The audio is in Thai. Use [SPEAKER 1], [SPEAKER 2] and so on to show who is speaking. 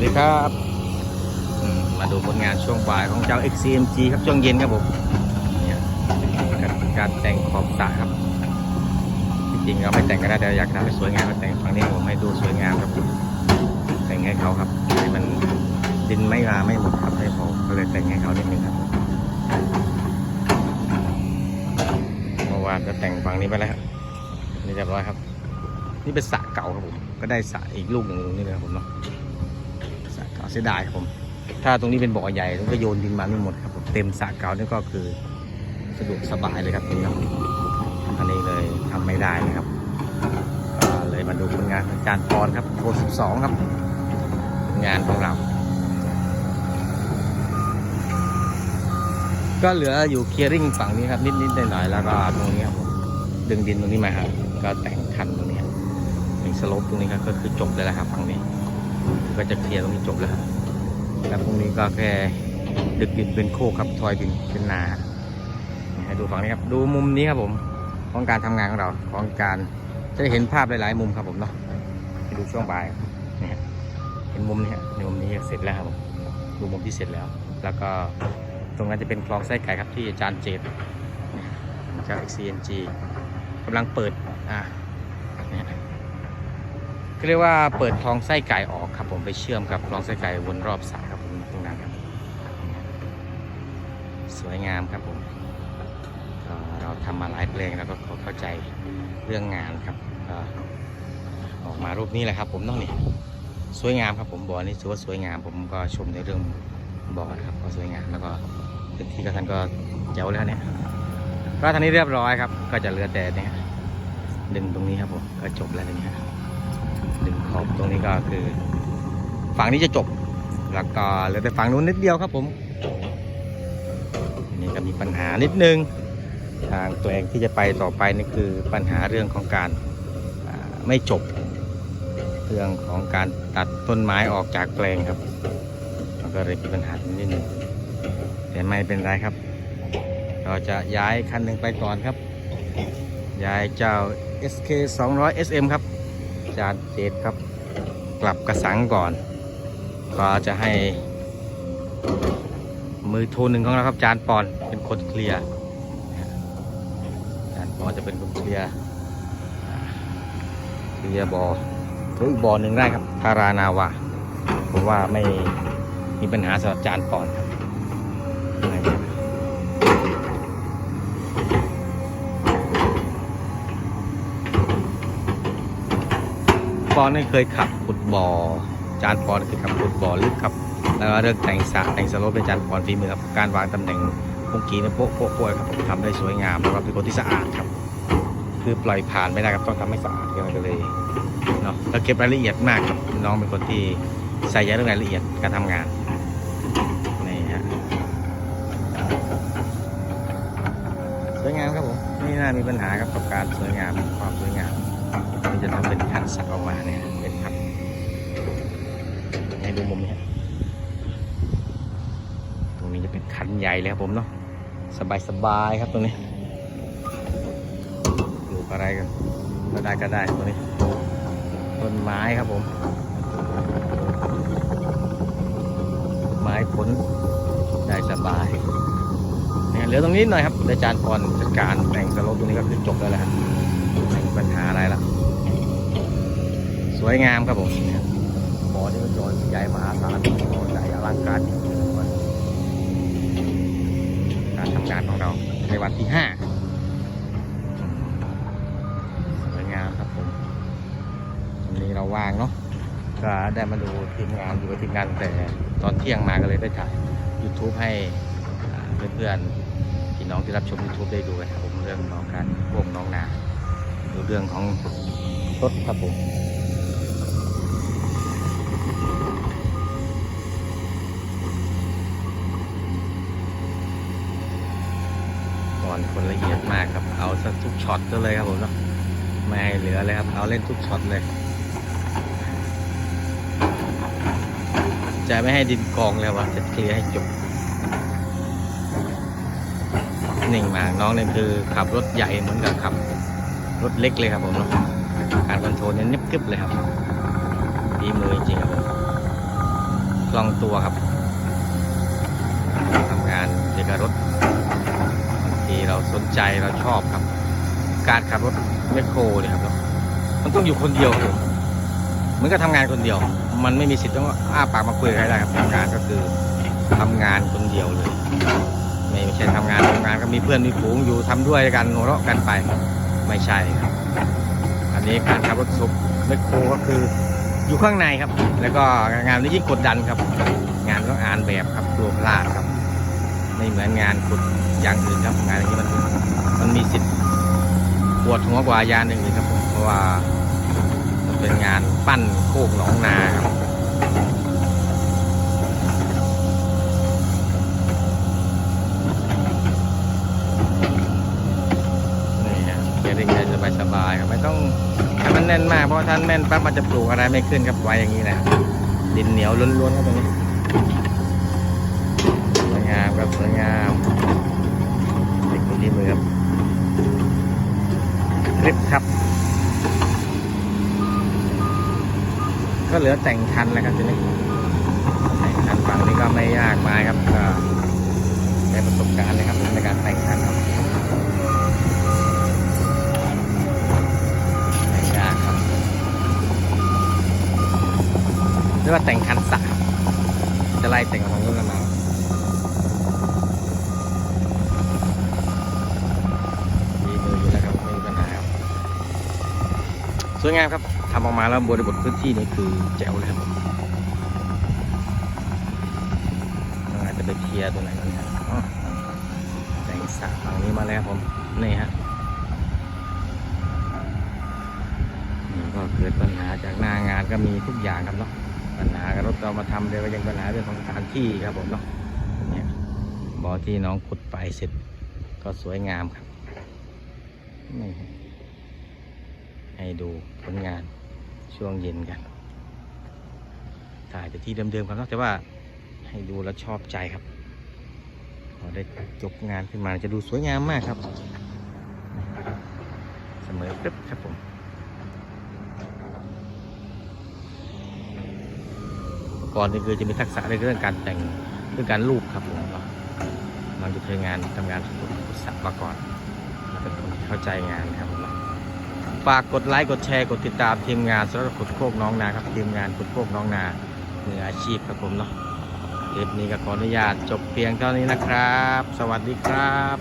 [SPEAKER 1] วัสดีครับมาดูผลงานช่วงบ่ายของเจ้า XCMG ครับช่วงเย็นครับผมเนี่ยการแต่งขอบสระครับจริงเราไม่แต่งก็ได้แต่อยากทำให้สวยงามก็แต่งฝั่งนี้ผมให้ดูสวยงามครับแต่งให้เขาครับให้มันดินไม่มาไม่หมดครับให้ผมก็เลยแต่งให้เขานิดนึงครับเมื่อวานก็แต่งฝั่งนี้ไปแล้วครับนี่เรียบร้อยครับ นี่เป็นสระเก่าครับผมก็ได้สระอีกลูกหนึ่งนี้เลยครับผมเนาะ เสียดายครับผม ถ้าตรงนี้เป็นบ่อใหญ่ต้องก็โยนดินมาไม่หมดครับผมเต็มสระเก่านี่ก็คือสะดวกสบายเลยครับตรงนี้เนาะอันนี้เลยทำไม่ได้นะครับเลยมาดูผลงานอาจารย์ปอนครับโทร12 ครับผลงานของเรา ก็เหลืออยู่เคลียร์ริ่งฝั่งนี้ครับ นิดๆหน่อยๆแล้วก็ตรงนี้ครับดึงดินตรงนี้มาครับก็แต่งคันตรงนี้ครับถึงสลปตรงนี้ครับก็คือจบเลยแล้วครับฝั่งนี้ ก็จะเคลียร์ตรงนี้จบแล้วครับแล้วตรงนี้ก็แค่ดึกดินเป็นโคกครับทอยดินเป็นนาให้ดูฝั่งนี้ครับ ดูมุมนี้ครับผมของการทำงานของเราของการจะเห็นภาพหลาย ๆ มุมครับผมเนาะดูช่วงบ่ายนี่เห็นมุมนี้ในมุมนี้เสร็จแล้วครับผมดูมุมที่เสร็จแล้ว แล้วก็ตรงนั้นจะเป็นคลองไส้ไก่ครับที่อาจารย์เจตจาก XCNG กำลังเปิดอ่า ก็เรียกว่าเปิดคลองไส้ไก่ออกครับผมไปเชื่อมกับคลองไส้ไก่วนรอบสระครับผมตรงนั้นครับสวยงามครับผมเราทำมาหลายเพลงแล้วก็เข้าใจเรื่องงานครับออกมารูปนี้แหละครับ ผมต้องนี่สวยงามครับผมบ่อนี้ถือว่าสวยงาม ผมก็ชมในเรื่องบ่อนะครับก็สวยงามแล้วก็พื้นที่ก็ท่านก็เจ๋วแล้วเนี่ยก็ทางนี้เรียบร้อยครับ ก็จะเหลือแต่เนี่ยดึงตรงนี้ครับผมก็จบแล้วทีนี้ครับ ดึงขอบตรงนี้ก็คือฝั่งนี้จะจบ แล้วก็เหลือแต่ฝั่งนู้นนิดเดียวครับผมนี่ก็มีปัญหานิดนึง ทางตัวเองที่จะไปต่อไปนี่คือปัญหาเรื่องของการไม่จบ เรื่องของการตัดต้นไม้ออกจากแปลงครับมันก็เลยมีปัญหานิดนึงแต่ไม่เป็นไรครับ เราจะย้ายคันหนึ่งไปก่อนครับ ย้ายเจ้า SK 200 SM ครับ จานเจดครับ กลับกระสังก่อน ก็จะให้ มือทนหนึ่งของเราครับจานปอนเป็นคนเคลียร์จานปอนจะเป็นคนเคลียร์เคลียร์บอหรืออีกบอหนึ่งได้ครับทารานาวาผมว่าไม่มีปัญหาสำหรับจานปอนครับนะครับ ป อนนี่เคยขับขุดบ่อ จานปอนเคยขับขุดบ่อลึกครับ แล้วก็เรื่องแต่งสระแต่งสโลปเป็นจานปอนฝีมือครับการวางตำแหน่งพุงกีนี่ยโป๊ะโป๊ะโป๊ะครับทำได้สวยงามแล้วก็เป็นคนที่สะอาดครับ คือปล่อยผ่านไม่ได้ครับต้องทำให้สะอาดก็เลยเนาะแล้วเก็บรายละเอียดมากครับน้องเป็นคนที่ใส่ใจเรื่องรายละเอียดการทำงานนี่ฮะสวยงามครับผมไม่น่ามีปัญหาครับกับการสวยงาม ดูมุมนี้ฮะตรงนี้จะเป็นคันใหญ่เลยครับผมเนาะสบายสบายๆครับตรงนี้ปลูกอะไรกันก็ได้ก็ได้ตรงนี้ต้นไม้ครับผมไม้ผลได้สบายเนี่ยเหลือตรงนี้หน่อยครับอาจารย์พรจัดการแต่งสโลปตรงนี้ก็คือจบแล้วแหละครับไม่มีปัญหาอะไรละสวยงามครับผม เนี่ยบ่อที่มันโจรใหญ่มหาศาลบ่อใหญ่อลังการจริงๆวันการทำงานของเราในวันที่ห้าสวยงามครับผมวันนี้เราว่างเนาะก็ได้มาดูทีมงานอยู่กับทีมงานแต่ตอนเที่ยงมาก็เลยได้ถ่าย YouTube ให้เพื่อนๆพี่น้องที่รับชม YouTube ได้ดูกันครับผมเรื่องของการพวกน้องนาดูเรื่องของรถครับผม ก่อน คนละเอียดมากครับ เอาซะทุกช็อตก็เลยครับผมเนาะไม่ให้เหลือเลยครับ เอาเล่นทุกช็อตเลย จะไม่ให้ดินกองเลยว่าจะเคลียร์ให้จบหนึ่งมาน้องเนี่ยคือขับรถใหญ่เหมือนกับขับรถเล็กเลยครับผมเนาะการคอนโทรลเนี่ยเนิบกึบเลยครับดีมือจริงครับผมลองตัวครับทำงานเกี่ยวกับรถ ทีเราสนใจเราชอบครับ การขับรถแมคโครเนี่ยครับมันต้องอยู่คนเดียวครับมเหมือนกับทำงานคนเดียว มันไม่มีสิทธิ์ต้องอ้าปากมาคุยกับใครได้ครับทำงานก็คือทำงานคนเดียวเลย ไม่ใช่ทำงานทำงานก็มีเพื่อนมีฝูงอยู่ทำด้วยกันหัวเราะกันไปไม่ใช่ครับ อันนี้การขับรถซุปแมคโครก็คืออยู่ข้างในครับ แล้วก็งานนี้ยิ่งกดดันครับ งานต้องอ่านแบบครับกลัวพลาดครับ ไม่เหมือนงานกด อย่างอื่นครับงานอย่างนี้มันมันมีสิทธิ์ปวดหัวกว่ายานหนึ่งเลยครับผมเพราะว่ามันเป็นงานปั้นโคกหนองนาครับนี่ฮะเกียร์เร่งได้สบายสบายครับไม่ต้องให้มันแน่นมากเพราะว่าถ้าแน่นปั๊บมันจะปลูกอะไรไม่ขึ้นครับไว้อย่างนี้นะดินเหนียวล้วนๆครับตรงนี้สวยงามครับสวยงาม นที่มือครับคลิปครับ ก็เหลือแต่งคันแล้วครับทีนี้แต่งคันฝั่งนี้ก็ไม่ยากมายครับก็ได้ประสบการณ์เลยครับในการแต่งคันครับไม่ยากครับเรียกว่าแต่งคันสระจะไล่แต่งของรุ่นกันมา มีมืออยู่แล้วครับไม่มีปัญหาครับ สวยงามครับทำออกมาแล้วบริบทพื้นที่นี่คือแจ๋วเลยครับผมอาจจะไปเคลียร์ตัวไหนกันนี่ยอ๋อแต่งสระฝั่งนี้มาแล้วผมนี่ฮะนี่ก็เกิดปัญหาจากหน้างานก็มีทุกอย่างครับเนาะปัญหากับรถเรามาทำเดี๋ยวก็ยังปัญหาเรื่องของสถานที่ครับผมเนาะเนี่ยบ่อที่น้องขุดไปเสร็จก็สวยงามครับนี่ ให้ดูผลงานช่วงเย็นกัน ถ่ายแต่ที่เดิมๆครับนอะแต่ว่าให้ดูแล้วชอบใจครับพอได้ยกงานขึ้นมาจะดูสวยงามมากครับ เสมอปึ๊บครับผมก่อนนี่คือจะมีทักษะในเรื่องการแต่งเรื่องการรูปครับผมมันจะเคยงานทำงานสุดสักมาก่อนเป็นคนเข้าใจงานครับผม ฝากกดไลค์กดแชร์กดติดตามทีมงานสำหรับขุดโคกน้องนาครับทีมงานขุดโคกน้องนามืออาชีพครับผมเนาะคลิปนี้ก็ขออนุญาตจบเพียงเท่านี้นะครับ สวัสดีครับ